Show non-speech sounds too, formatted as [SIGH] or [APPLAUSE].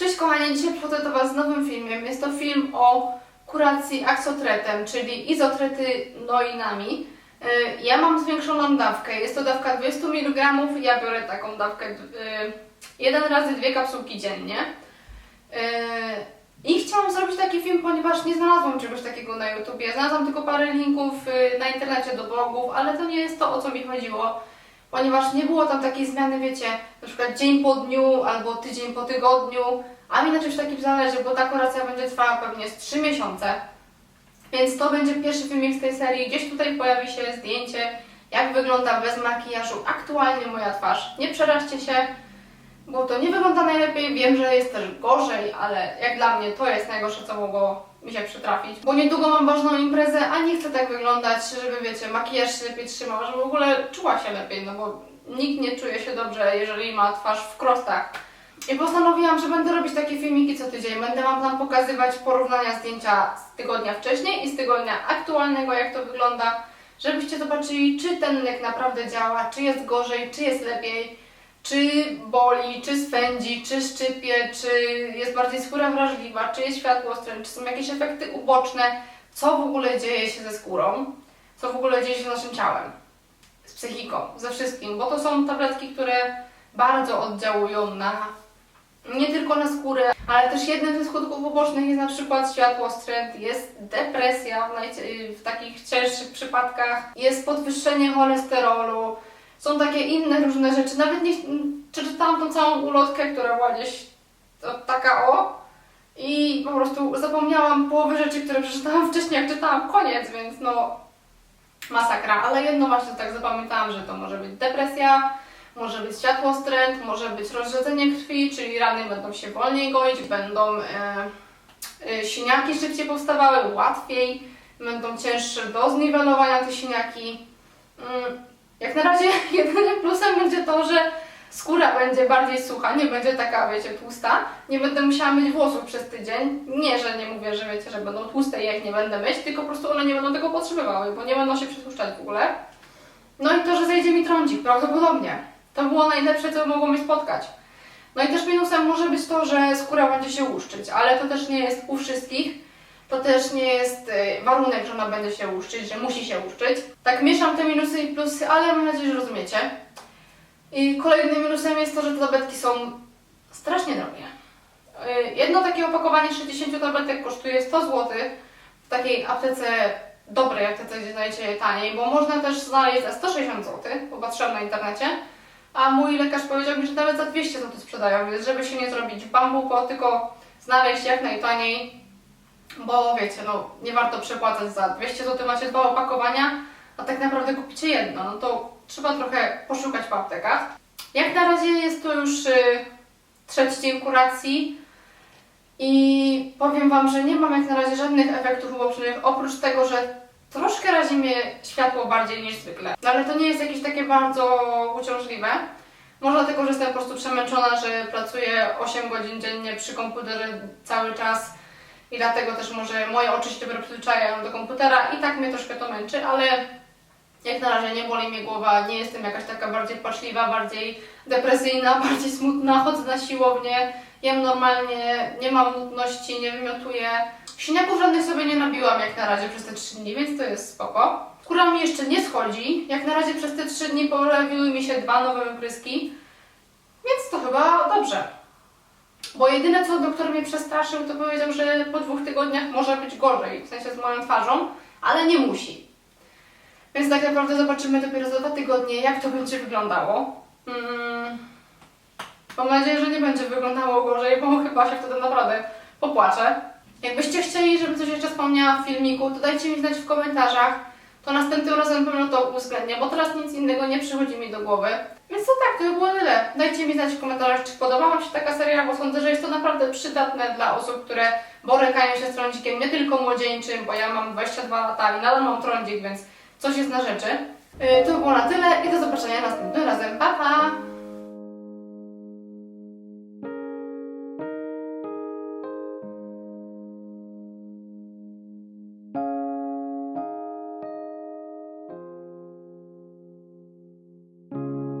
Cześć kochani, dzisiaj przychodzę do Was z nowym filmem. Jest to film o kuracji aksotretem, czyli izotretynoinami. Yy, Ja mam zwiększoną dawkę, jest to dawka 200 mg, ja biorę taką dawkę yy, jeden razy dwie kapsułki dziennie. Yy, I chciałam zrobić taki film, ponieważ nie znalazłam czegoś takiego na YouTubie. Znalazłam tylko parę linków na internecie do blogów, ale to nie jest to, o co mi chodziło ponieważ nie było tam takiej zmiany, wiecie, na przykład dzień po dniu albo tydzień po tygodniu, a mi na czymś takim zależy, bo ta kuracja będzie trwała pewnie z 3 miesiące. Więc to będzie pierwszy filmik z tej serii. Gdzieś tutaj pojawi się zdjęcie, jak wygląda bez makijażu aktualnie moja twarz. Nie przeraźcie się, bo to nie wygląda najlepiej. Wiem, że jest też gorzej, ale jak dla mnie to jest najgorsze, co mogło mi się przytrafić. Bo niedługo mam ważną imprezę, a nie chcę tak wyglądać, żeby wiecie, makijaż się lepiej trzymał, żeby w ogóle czuła się lepiej, no bo nikt nie czuje się dobrze, jeżeli ma twarz w krostach. I postanowiłam, że będę robić takie filmiki co tydzień. Będę Wam tam pokazywać porównania zdjęcia z tygodnia wcześniej i z tygodnia aktualnego, jak to wygląda, żebyście zobaczyli, czy ten lek naprawdę działa, czy jest gorzej, czy jest lepiej, czy boli, czy swędzi, czy szczypie, czy jest bardziej skóra wrażliwa, czy jest światłostręcz, czy są jakieś efekty uboczne, co w ogóle dzieje się ze skórą, co w ogóle dzieje się z naszym ciałem, z psychiką, ze wszystkim, bo to są tabletki, które bardzo oddziałują na nie tylko na skórę, ale też jednym ze skutków ubocznych jest na przykład światłostręt, jest depresja w, w takich cięższych przypadkach, jest podwyższenie cholesterolu, są takie inne różne rzeczy. Nawet nie przeczytałam tą całą ulotkę, która była gdzieś taka o i po prostu zapomniałam połowy rzeczy, które przeczytałam [LAUGHS] wcześniej, jak czytałam koniec, więc no masakra. Ale jedno właśnie tak zapamiętałam, że to może być depresja, może być światłostręt, może być rozrzedzenie krwi, czyli rany będą się wolniej goić, będą e, e, siniaki szybciej powstawały, łatwiej, będą cięższe do zniwelowania te siniaki. Mm, Jak na razie [LAUGHS] jedynym plusem będzie to, że skóra będzie bardziej sucha, nie będzie taka, wiecie, tłusta. Nie będę musiała myć włosów przez tydzień. Nie, że nie mówię, że wiecie, że będą tłuste i jak nie będę myć, tylko po prostu one nie będą tego potrzebowały, bo nie będą się przetłuszczać w ogóle. No i to, że zejdzie mi trądzik, prawdopodobnie. To było najlepsze, co mogło mnie spotkać. No i też minusem może być to, że skóra będzie się łuszczyć, ale to też nie jest u wszystkich. To też nie jest y, warunek, że ona będzie się łuszczyć, że musi się łuszczyć. Tak mieszam te minusy i plusy, ale mam nadzieję, że rozumiecie. I kolejnym minusem jest to, że te tabletki są strasznie drogie. Y, Jedno takie opakowanie 60 tabletek kosztuje 100 zł w takiej aptece dobrej aptece, gdzie znajdziecie je taniej, bo można też znaleźć za 160 zł, popatrzyłam na internecie. A mój lekarz powiedział mi, że nawet za 200 zł sprzedają, więc żeby się nie zrobić bambuko, tylko znaleźć jak najtaniej, bo wiecie, no nie warto przepłacać za 200 zł, macie dwa opakowania, a tak naprawdę kupicie jedno, no to trzeba trochę poszukać po aptekach. Jak na razie jest to już y, trzeci dzień kuracji i powiem Wam, że nie mam jak na razie żadnych efektów ubocznych, oprócz tego, że troszkę razi mnie światło bardziej niż zwykle. No ale to nie jest jakieś takie bardzo uciążliwe. Może dlatego, że jestem po prostu przemęczona, że pracuję 8 godzin dziennie przy komputerze cały czas i dlatego też może moje oczy się dopiero przyzwyczajają do komputera i tak mnie troszkę to męczy, ale jak na razie nie boli mnie głowa, nie jestem jakaś taka bardziej płaczliwa, bardziej depresyjna, [LAUGHS] bardziej smutna, chodzę na siłownię, jem normalnie, nie mam nudności, nie wymiotuję. Siniaków żadnych sobie nie nabiłam jak na razie przez te 3 dni, więc to jest spoko. Skóra mi jeszcze nie schodzi, jak na razie przez te 3 dni pojawiły mi się dwa nowe wypryski, więc to chyba dobrze. Bo jedyne co doktor mnie przestraszył, to powiedział, że po dwóch tygodniach może być gorzej, w sensie z moją twarzą, ale nie musi. Więc tak naprawdę zobaczymy dopiero za dwa tygodnie, jak to będzie wyglądało. Mm. Mam nadzieję, że nie będzie wyglądało gorzej, bo chyba się wtedy naprawdę popłaczę. Jakbyście chcieli, żebym coś jeszcze wspomniała w filmiku, to dajcie mi znać w komentarzach. To następnym razem pewno to uwzględnię, bo teraz nic innego nie przychodzi mi do głowy. Więc to tak, to by było tyle. Dajcie mi znać w komentarzach, czy podoba Wam się taka seria, bo sądzę, że jest to naprawdę przydatne dla osób, które borykają się z trądzikiem, nie tylko młodzieńczym, bo ja mam 22 lata i nadal mam trądzik, więc coś jest na rzeczy. Yy, To by było na tyle i do zobaczenia następnym razem. Pa!